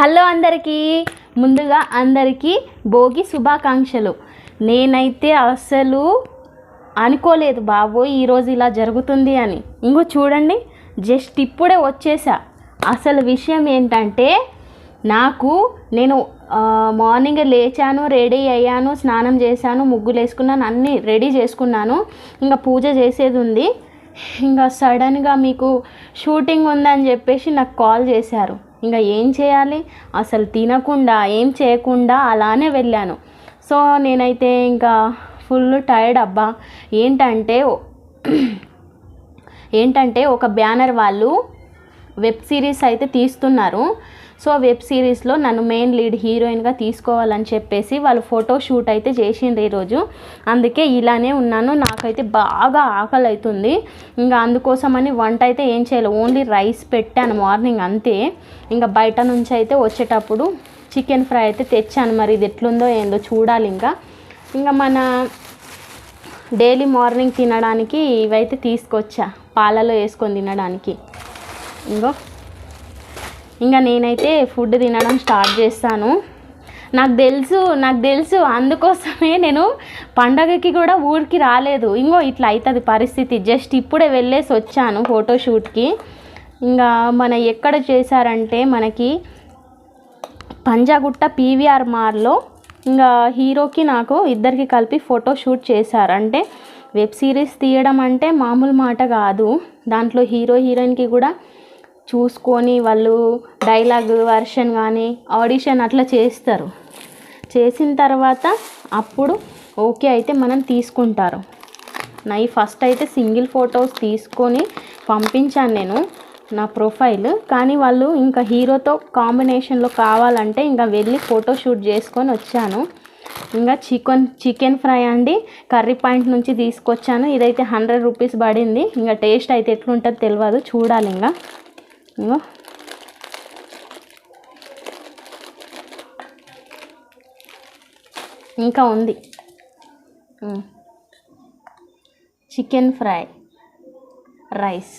Hello అందరికీ. ముందుగా అందరికీ భోగి శుభాకాంక్షలు. నేనైతే అసలు అనుకోలేదు బాబోయ్ ఈరోజు ఇలా జరుగుతుంది అని. ఇంకో చూడండి జస్ట్ ఇప్పుడే వచ్చేసా. అసలు విషయం ఏంటంటే నాకు నేను మార్నింగ్ లేచాను రెడీ అయ్యాను స్నానం చేశాను ముగ్గులు వేసుకున్నాను అన్నీ రెడీ చేసుకున్నాను. ఇంకా పూజ చేసేది ఉంది. ఇంకా సడన్గా మీకు షూటింగ్ ఉందని చెప్పేసి నాకు కాల్ చేశారు. ఇంకా ఏం చేయాలి? అసలు తినకుండా ఏం చేయకుండా అలానే వెళ్ళాను. సో నేనైతే ఇంకా ఫుల్ టైర్డ్ అబ్బా. ఏంటంటే ఏంటంటే ఒక బ్యానర్ వాళ్ళు వెబ్ సిరీస్ అయితే తీస్తున్నారు. సో వెబ్ సిరీస్లో నన్ను మెయిన్ లీడ్ హీరోయిన్గా తీసుకోవాలని చెప్పేసి వాళ్ళు ఫోటో షూట్ అయితే చేసిండ్రు ఈరోజు అందుకే ఇలానే ఉన్నాను. నాకైతే బాగా ఆకలి అవుతుంది ఇంకా అందుకోసమని వంట అయితే ఏం చేయలేదు ఓన్లీ రైస్ పెట్టాను మార్నింగ్ అంతే. ఇంకా బయట నుంచి అయితే వచ్చేటప్పుడు చికెన్ ఫ్రై అయితే తెచ్చాను. మరి ఇది ఎట్లుందో ఏందో చూడాలి ఇంకా. ఇంకా మన డైలీ మార్నింగ్ తినడానికి ఇవైతే తీసుకొచ్చా? పాలలో వేసుకొని తినడానికి. ఇంకో. ఇంకా నేనైతే ఫుడ్ తినడం స్టార్ట్ చేస్తాను. నాకు తెలుసు నాకు తెలుసు. అందుకోసమే నేను పండగకి కూడా ఊరికి రాలేదు. ఇంకో ఇట్లా అవుతుంది పరిస్థితి. జస్ట్ ఇప్పుడే వెళ్ళేసి వచ్చాను ఫోటోషూట్కి ఇంకా మన ఎక్కడ చేశారంటే మనకి పంజాగుట్ట పీవీఆర్ మార్లో ఇంకా హీరోకి నాకు ఇద్దరికి కలిపి ఫోటో షూట్ చేశారు. అంటే వెబ్ సిరీస్ తీయడం అంటే మామూలు మాట కాదు. దాంట్లో హీరో హీరోయిన్కి కూడా చూసుకొని వాళ్ళు డైలాగ్ వర్షన్ కానీ ఆడిషన్ అట్లా చేస్తారు. చేసిన తర్వాత అప్పుడు ఓకే అయితే మనం తీసుకుంటారు. నై ఫస్ట్ అయితే సింగిల్ ఫొటోస్ తీసుకొని పంపించాను నేను నా ప్రొఫైల్ కానీ వాళ్ళు ఇంకా హీరోతో కాంబినేషన్లో కావాలంటే ఇంకా వెళ్ళి ఫోటో షూట్ చేసుకొని వచ్చాను. ఇంకా చికెన్ చికెన్ ఫ్రై అండి. కర్రీ పాయింట్ నుంచి తీసుకొచ్చాను. ఇదైతే హండ్రెడ్ రూపీస్ పడింది. ఇంకా టేస్ట్ అయితే ఎట్లుంటుందో తెలియదు చూడాలి ఇంకా. ఇంకో ఇంకా ఉంది చికెన్ ఫ్రై రైస్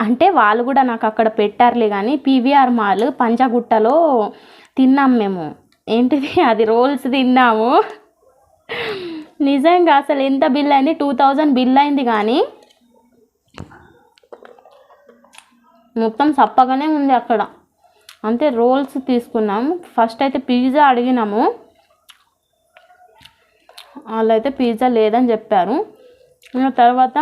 అంటే వాళ్ళు కూడా నాకు అక్కడ పెట్టారులే కానీ పీవీఆర్ మాల్ పంచగుట్టలో తిన్నాం మేము. ఏంటిది? అది రోల్స్ తిన్నాము. నిజంగా అసలు ఎంత బిల్ అయింది? టూ థౌజండ్ బిల్ అయింది కానీ మొత్తం చప్పగానే ఉంది అక్కడ. అంతే రోల్స్ తీసుకున్నాం. ఫస్ట్ అయితే పిజ్జా అడిగినాము. వాళ్ళు అయితే పిజ్జా లేదని చెప్పారు. తర్వాత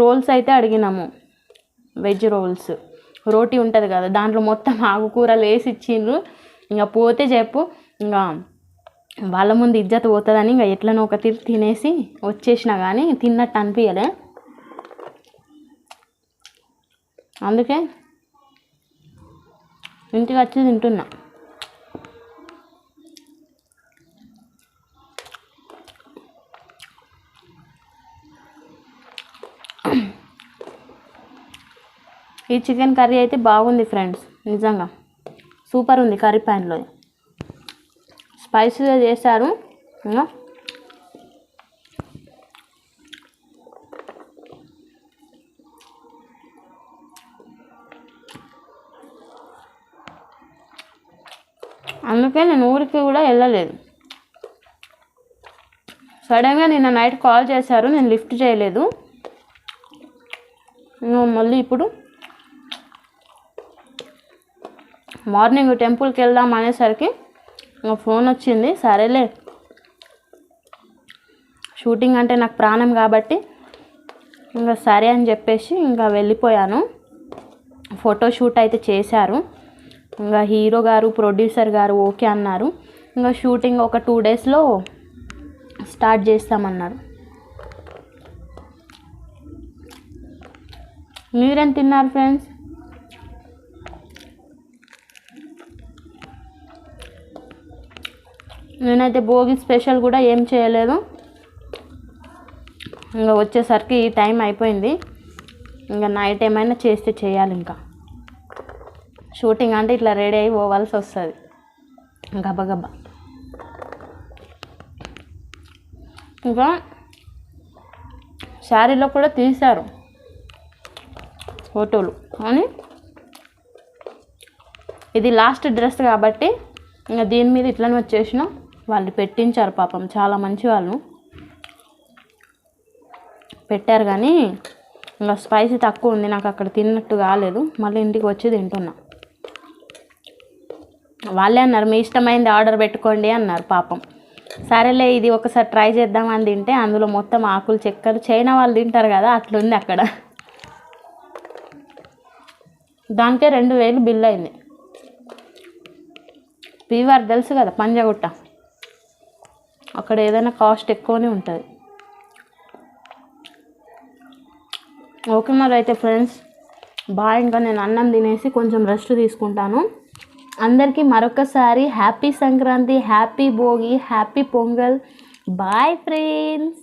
రోల్స్ అయితే అడిగినాము. Veg rolls. రోటీ ఉంటుంది కదా దాంట్లో మొత్తం ఆకుకూరలు వేసి ఇచ్చిండ్రు. ఇంకా పోతే చెప్పు ఇంకా వాళ్ళ ముందు ఇజ్జత్ పోతుందని ఇంకా ఎట్లనో ఒక తిరిగి తినేసి వచ్చేసిన కానీ తిన్నట్టు అనిపించలే అందుకే ఇంటికి వచ్చి తింటున్నా. ఈ చికెన్ కర్రీ అయితే బాగుంది ఫ్రెండ్స్ నిజంగా. సూపర్ ఉంది కర్రీ ప్యాన్లో. స్పైసీగా చేశారు ఇంకా అందుకే నేను ఊరికి కూడా వెళ్ళలేదు. సడన్గా నిన్న నైట్ కాల్ చేశారు నేను లిఫ్ట్ చేయలేదు. మళ్ళీ ఇప్పుడు మార్నింగ్ టెంపుల్కి వెళ్దాం అనేసరికి ఇంకా ఫోన్ వచ్చింది సరేలే. షూటింగ్ అంటే నాకు ప్రాణం కాబట్టి ఇంకా సరే అని చెప్పేసి ఇంకా వెళ్ళిపోయాను. ఫోటో షూట్ అయితే చేశారు. ఇంకా హీరో గారు ప్రొడ్యూసర్ గారు ఓకే అన్నారు. ఇంకా షూటింగ్ ఒక టూ డేస్లో స్టార్ట్ చేస్తామన్నారు. మీరేం తిన్నారు ఫ్రెండ్స్ నేనైతే భోగి స్పెషల్ కూడా ఏం చేయలేదు. ఇంకా వచ్చేసరికి ఈ టైం అయిపోయింది. ఇంకా నైట్ ఏమైనా చేస్తే చేయాలి ఇంకా. షూటింగ్ అంటే ఇట్లా రెడీ అయి పోవాల్సి వస్తుంది. గబగబా ఇంకా శారీలో కూడా తీశారు ఫోటోలు. కానీ ఇది లాస్ట్ డ్రెస్ కాబట్టి ఇంకా దీని మీద ఇట్లనే వచ్చేసిన వాళ్ళు పెట్టించారు పాపం. చాలా మంచి వాళ్ళు. పెట్టారు కానీ ఇంకా స్పైసీ తక్కువ ఉంది. నాకు అక్కడ తిన్నట్టు కాలేదు. మళ్ళీ ఇంటికి వచ్చి తింటున్నా. వాళ్ళే అన్నారు మీ ఇష్టమైంది ఆర్డర్ పెట్టుకోండి అన్నారు పాపం. సరేలే ఇది ఒకసారి ట్రై చేద్దామని తింటే అందులో మొత్తం ఆకులు చెక్కలు చైనా వాళ్ళు తింటారు కదా అట్లుంది అక్కడ. దానికే రెండు వేలు బిల్ అయింది. పీవర్ తెలుసు కదా పంజగుట్ట. అక్కడ ఏదైనా కాస్ట్ ఎక్కువనే ఉంటుంది. ఓకే మరి అయితే ఫ్రెండ్స్ బాగా ఇంకా నేను అన్నం తినేసి కొంచెం రెస్ట్ తీసుకుంటాను. అందరికీ మరొకసారి happy Sankranti happy Bhogi happy Pongal. Bye friends